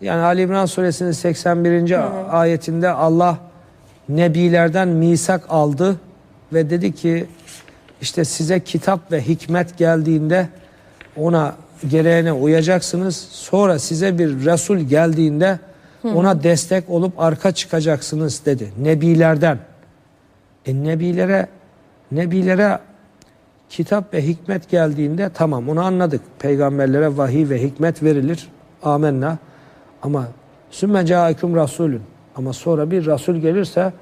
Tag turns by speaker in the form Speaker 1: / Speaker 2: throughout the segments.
Speaker 1: Yani Ali İmran suresinin 81. ayetinde Allah nebilerden misak aldı ve dedi ki işte size kitap ve hikmet geldiğinde ona gereğine uyacaksınız. Sonra size bir Resul geldiğinde ona destek olup arka çıkacaksınız dedi. Nebilerden. E nebilere nebilere kitap ve hikmet geldiğinde tamam onu anladık. Peygamberlere vahiy ve hikmet verilir. Amenna. Ama sümme caikum rasulün. Ama sonra bir rasul gelirse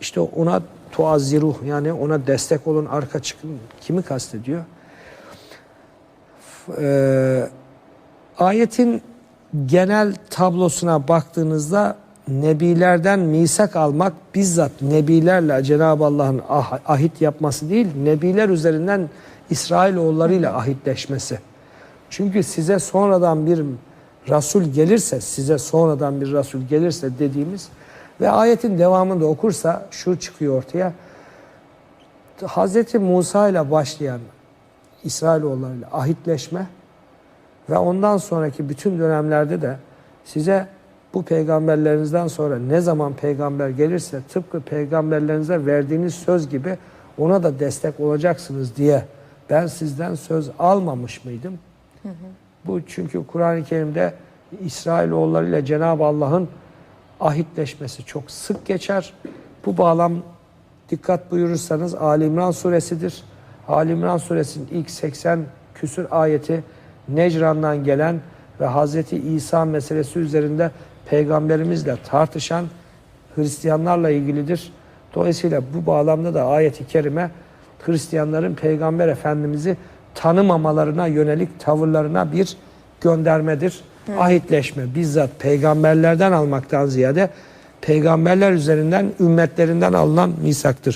Speaker 1: işte ona tuazziruh yani ona destek olun arka çıkın. Kimi kastediyor? Ee, ayetin genel tablosuna baktığınızda nebilerden misak almak bizzat nebilerle Cenab-ı Allah'ın ah- ahit yapması değil, nebiler üzerinden İsrailoğullarıyla ahitleşmesi. Çünkü size sonradan bir Resul gelirse, size sonradan bir Resul gelirse dediğimiz ve ayetin devamında okursa şu çıkıyor ortaya. Hz. Musa ile başlayan İsrailoğullarıyla ahitleşme ve ondan sonraki bütün dönemlerde de size bu peygamberlerinizden sonra ne zaman peygamber gelirse tıpkı peygamberlerinize verdiğiniz söz gibi ona da destek olacaksınız diye ben sizden söz almamış mıydım? Bu çünkü Kur'an-ı Kerim'de İsrailoğulları ile Cenab-ı Allah'ın ahitleşmesi çok sık geçer. Bu bağlam dikkat buyurursanız Ali İmran suresidir. Ali İmran suresinin ilk 80 küsür ayeti Necran'dan gelen ve Hazreti İsa meselesi üzerinde peygamberimizle tartışan Hristiyanlarla ilgilidir. Dolayısıyla bu bağlamda da ayeti kerime Hristiyanların peygamber efendimizi tanımamalarına yönelik tavırlarına bir göndermedir. Ahitleşme bizzat peygamberlerden almaktan ziyade peygamberler üzerinden ümmetlerinden alınan misaktır.